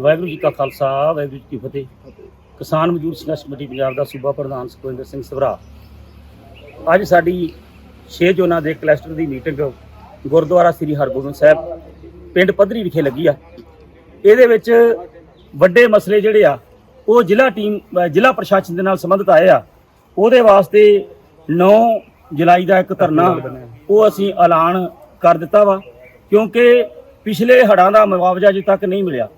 ਵਾਹਿਗੁਰੂ ਜੀ ਕਾ ਖਾਲਸਾ, ਵਾਹਿਗੁਰੂ ਜੀ ਕੀ ਫਤਿਹ। ਕਿਸਾਨ ਮਜ਼ਦੂਰ ਸੰਘਰਸ਼ ਕਮੇਟੀ ਪੰਜਾਬ ਦਾ ਸੂਬਾ ਪ੍ਰਧਾਨ ਸੁਖਵਿੰਦਰ ਸਿੰਘ ਸਭਰਾ। ਅੱਜ ਸਾਡੀ 6 ਜੋਨਾਂ ਦੇ ਕਲਸਟਰ ਦੀ ਮੀਟਿੰਗ ਗੁਰਦੁਆਰਾ ਸ੍ਰੀ ਹਰਗੋਬਿੰਦ ਸਾਹਿਬ, ਪਿੰਡ ਪੱਧਰੀ ਵਿਖੇ ਲੱਗੀ ਆ। ਇਹਦੇ ਵਿੱਚ ਵੱਡੇ ਮਸਲੇ ਜਿਹੜੇ ਆ, ਉਹ ਜ਼ਿਲ੍ਹਾ ਟੀਮ ਜ਼ਿਲ੍ਹਾ ਪ੍ਰਸ਼ਾਸਨ ਦੇ ਨਾਲ ਸੰਬੰਧਿਤ ਆਏ ਆ। ਉਹਦੇ ਵਾਸਤੇ 9 ਜੁਲਾਈ ਦਾ ਇੱਕ ਧਰਨਾ, ਉਹ ਅਸੀਂ ਐਲਾਨ ਕਰ ਦਿੱਤਾ ਵਾ, ਕਿਉਂਕਿ ਪਿਛਲੇ ਹੜ੍ਹਾਂ ਦਾ ਮੁਆਵਜ਼ਾ ਅਜੇ ਤੱਕ ਨਹੀਂ ਮਿਲਿਆ।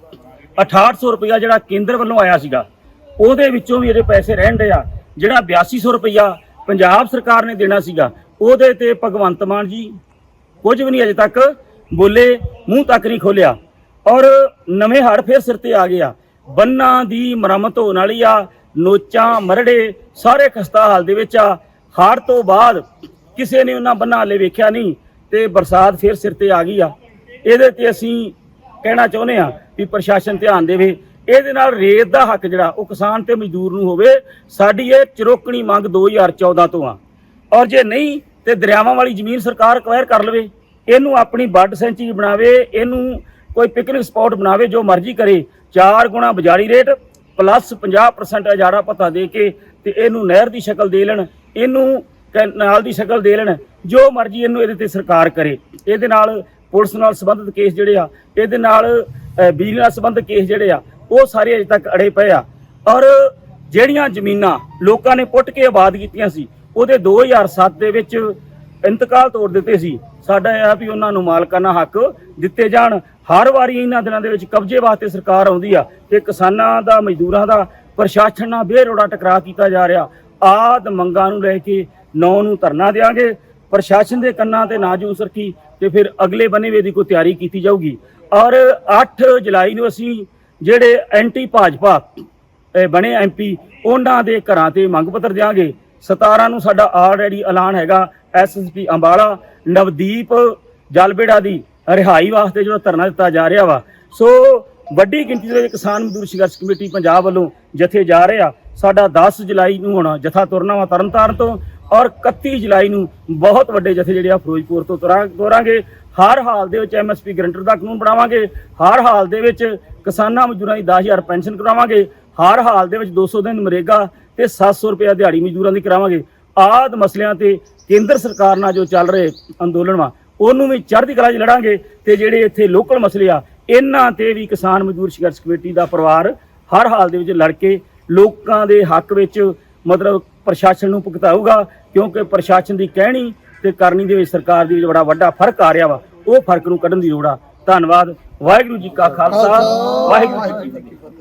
6800 ਰੁਪਇਆ ਜਿਹੜਾ ਕੇਂਦਰ ਵੱਲੋਂ ਆਇਆ ਸੀਗਾ, ਉਹਦੇ ਵਿੱਚੋਂ ਵੀ ਇਹਦੇ ਪੈਸੇ ਰਹਿਣ ਦੇ ਆ। ਜਿਹੜਾ 8200 ਰੁਪਇਆ ਪੰਜਾਬ ਸਰਕਾਰ ਨੇ ਦੇਣਾ ਸੀਗਾ, ਉਹਦੇ ਤੇ ਭਗਵੰਤ ਮਾਨ ਜੀ ਕੁਝ ਵੀ ਨਹੀਂ ਅਜੇ ਤੱਕ ਬੋਲੇ, ਮੂੰਹ ਤੱਕ ਨਹੀਂ ਖੋਲਿਆ ਔਰ ਨਵੇਂ ਹੜ੍ਹ ਫੇਰ ਸਿਰ ਤੇ ਆ ਗਿਆ ਬੰਨਾਂ ਦੀ ਮੁਰੰਮਤ ਹੋਣ ਵਾਲੀ ਆ, ਨੋਚਾਂ, ਮਰੜੇ, ਸਾਰੇ ਖਸਤਾ ਹਾਲ ਦੇ ਵਿੱਚ ਆ। ਹੜ੍ਹ ਤੋਂ ਬਾਅਦ ਕਿਸੇ ਨੇ ਉਹਨਾਂ ਬੰਨਾ ਹਾਲੇ ਵੇਖਿਆ ਨਹੀਂ ਤੇ ਬਰਸਾਤ ਫੇਰ ਸਿਰ ਤੇ ਆ ਗਈ ਆ। ਇਹਦੇ ਤੇ ਅਸੀਂ ਕਹਿਣਾ ਚਾਹੁੰਦੇ ਆ ਵੀ ਪ੍ਰਸ਼ਾਸਨ ਧਿਆਨ ਦੇਵੇ। ਇਹਦੇ ਨਾਲ ਰੇਤ ਦਾ ਹੱਕ ਜਿਹੜਾ, ਉਹ ਕਿਸਾਨ ਤੇ ਮਜ਼ਦੂਰ ਨੂੰ ਹੋਵੇ, ਸਾਡੀ ਇਹ ਚਰੋਕਣੀ ਮੰਗ 2014 ਤੋਂ ਆ। ਔਰ ਜੇ ਨਹੀਂ, ਤੇ ਦਰਿਆਵਾਂ ਵਾਲੀ ਜ਼ਮੀਨ ਸਰਕਾਰ ਅਕਵਾਇਰ ਕਰ ਲਵੇ। ਇਹਨੂੰ ਆਪਣੀ ਬੱਡ ਸੈਂਚਰੀ ਬਣਾਵੇ, ਇਹਨੂੰ ਕੋਈ ਪਿਕਨਿਕ ਸਪੌਟ ਬਣਾਵੇ, ਜੋ ਮਰਜ਼ੀ ਕਰੇ। ਚਾਰ ਗੁਣਾ ਬਜਾਰੀ ਰੇਟ ਪਲੱਸ 50% ਅਜਾਰਾ ਭੱਤਾ ਦੇ ਕੇ ਤੇ ਇਹਨੂੰ ਨਹਿਰ ਦੀ ਸ਼ਕਲ ਦੇ ਲੈਣ, ਇਹਨੂੰ ਕੈਨਾਲ ਦੀ ਸ਼ਕਲ ਦੇ ਲੈਣ, ਜੋ ਮਰਜ਼ੀ ਇਹਨੂੰ ਇਹਦੇ ਤੇ ਸਰਕਾਰ ਕਰੇ। ਇਹਦੇ ਨਾਲ ਪੁਲਿਸ ਨਾਲ ਸੰਬੰਧਿਤ ਕੇਸ ਜਿਹੜੇ ਆ, ਇਹਦੇ ਨਾਲ ਬਿਜਲੀ ਨਾਲ ਸੰਬੰਧਿਤ ਕੇਸ ਜਿਹੜੇ ਆ, ਉਹ ਸਾਰੇ ਅਜੇ ਤੱਕ ਅੜੇ ਪਏ ਆ। ਔਰ ਜਿਹੜੀਆਂ ਜ਼ਮੀਨਾਂ ਲੋਕਾਂ ਨੇ ਪੁੱਟ ਕੇ ਆਬਾਦ ਕੀਤੀਆਂ ਸੀ, ਉਹਦੇ 2007 ਦੇ ਵਿੱਚ ਇੰਤਕਾਲ ਤੋੜ ਦਿੱਤੇ ਸੀ। ਸਾਡਾ ਇਹ ਆ ਵੀ ਉਹਨਾਂ ਨੂੰ ਮਾਲਕਾਨਾ ਹੱਕ ਦਿੱਤੇ ਜਾਣ। ਹਰ ਵਾਰੀ ਇਹਨਾਂ ਦਿਨਾਂ ਦੇ ਵਿੱਚ ਕਬਜ਼ੇ ਵਾਸਤੇ ਸਰਕਾਰ ਆਉਂਦੀ ਆ ਤੇ ਕਿਸਾਨਾਂ ਦਾ, ਮਜ਼ਦੂਰਾਂ ਦਾ, ਪ੍ਰਸ਼ਾਸਨ ਨਾਲ ਬੇਰੋੜਾ ਟਕਰਾਅ ਕੀਤਾ ਜਾ ਰਿਹਾ। ਆਦ ਮੰਗਾਂ ਨੂੰ ਲੈ ਕੇ ਨੌ ਨੂੰ ਧਰਨਾ ਦੇਾਂਗੇ ਪ੍ਰਸ਼ਾਸਨ ਦੇ ਕੰਨਾਂ ਤੇ ਨਾ ਜੂ ਸਰਕੀ ਤੇ ਫਿਰ ਅਗਲੇ ਬਨੇਵੇ ਦੀ ਕੋਈ ਤਿਆਰੀ ਕੀਤੀ ਜਾਊਗੀ। ਔਰ 8 ਜੁਲਾਈ ਨੂੰ ਅਸੀਂ ਜਿਹੜੇ ਐਂਟੀ ਭਾਜਪਾ ਇਹ ਬਣੇ ਐਮਪੀ ਉਹਨਾਂ ਦੇ ਘਰਾਂ ਤੇ ਮੰਗ ਪੱਤਰ ਦਿਆਂਗੇ। 17 ਨੂੰ ਸਾਡਾ ਆਲਰੇਡੀ ਐਲਾਨ ਹੈਗਾ ਐਸਐਸਪੀ ਅੰਬਾਲਾ, ਨਵਦੀਪ ਜਲਬੇੜਾ ਦੀ ਰਿਹਾਈ ਵਾਸਤੇ ਜਿਹੜਾ ਧਰਨਾ ਦਿੱਤਾ ਜਾ ਰਿਹਾ ਵਾ। ਸੋ ਵੱਡੀ ਗਿਣਤੀ ਦੇ ਵਿੱਚ ਕਿਸਾਨ ਮਜ਼ਦੂਰ ਸੰਘਰਸ਼ ਕਮੇਟੀ ਪੰਜਾਬ ਵੱਲੋਂ ਜਥੇ ਜਾ ਰਹੇ ਆ। ਸਾਡਾ 10 ਜੁਲਾਈ ਨੂੰ ਹੋਣਾ ਜਥਾ ਤੁਰਨਾ ਵਾ ਤਰਨਤਾਰਨ ਤੋਂ। ਔਰ 31 ਜੁਲਾਈ ਨੂੰ ਬਹੁਤ ਵੱਡੇ ਜਥੇ ਜਿਹੜੇ ਆ ਫਿਰੋਜ਼ਪੁਰ ਤੋਂ ਤੁਰਾਂ ਤੋਰਾਂਗੇ। ਹਰ ਹਾਲ ਦੇ ਵਿੱਚ ਐਮਐਸਪੀ ਗਰੰਟਰ ਦਾ ਕਾਨੂੰਨ ਬਣਾਵਾਂਗੇ। ਹਰ ਹਾਲ ਦੇ ਵਿੱਚ ਕਿਸਾਨਾਂ ਮਜ਼ਦੂਰਾਂ ਦੀ 10000 ਪੈਨਸ਼ਨ ਕਰਾਵਾਂਗੇ। ਹਰ ਹਾਲ ਦੇ ਵਿੱਚ 200 ਦਿਨ ਨਰੇਗਾ ਤੇ 700 ਰੁਪਏ ਦਿਹਾੜੀ ਮਜ਼ਦੂਰਾਂ ਦੀ ਕਰਾਵਾਂਗੇ। ਆਦ ਮਸਲਿਆਂ ਤੇ ਕੇਂਦਰ ਸਰਕਾਰ ਨਾਲ ਜੋ ਚੱਲ ਰਹੇ ਅੰਦੋਲਨ ਵਾ, ਉਹਨੂੰ ਵੀ ਚੜ੍ਹਦੀ ਕਲਾ 'ਚ ਲੜਾਂਗੇ ਤੇ ਜਿਹੜੇ ਇੱਥੇ ਲੋਕਲ ਮਸਲੇ ਆ, ਇਹਨਾਂ ਤੇ ਵੀ ਕਿਸਾਨ ਮਜ਼ਦੂਰ ਸੰਘਰਸ਼ ਕਮੇਟੀ ਦਾ ਪਰਿਵਾਰ ਹਰ ਹਾਲ ਦੇ ਵਿੱਚ ਲੜ ਕੇ ਲੋਕਾਂ ਦੇ ਹੱਕ ਵਿੱਚ ਮਤਲਬ ਪ੍ਰਸ਼ਾਸਨ ਨੂੰ ਭੁਗਤਾਊਗਾ ਕਿਉਂਕਿ ਪ੍ਰਸ਼ਾਸਨ ਦੀ ਕਹਿਣੀ ਤੇ ਕਰਨੀ ਦੇ ਵਿੱਚ ਸਰਕਾਰ ਦੀ ਵਿੱਚ ਬੜਾ ਵੱਡਾ ਫ਼ਰਕ ਆ ਰਿਹਾ ਵਾ। ਉਹ ਫ਼ਰਕ ਨੂੰ ਕੱਢਣ ਦੀ ਲੋੜ ਆ। ਧੰਨਵਾਦ। ਵਾਹਿਗੁਰੂ ਜੀ ਕਾ ਖਾਲਸਾ। ਵਾਹਿਗੁਰੂ ਜੀ ਕੀ ਫਤਿਹ।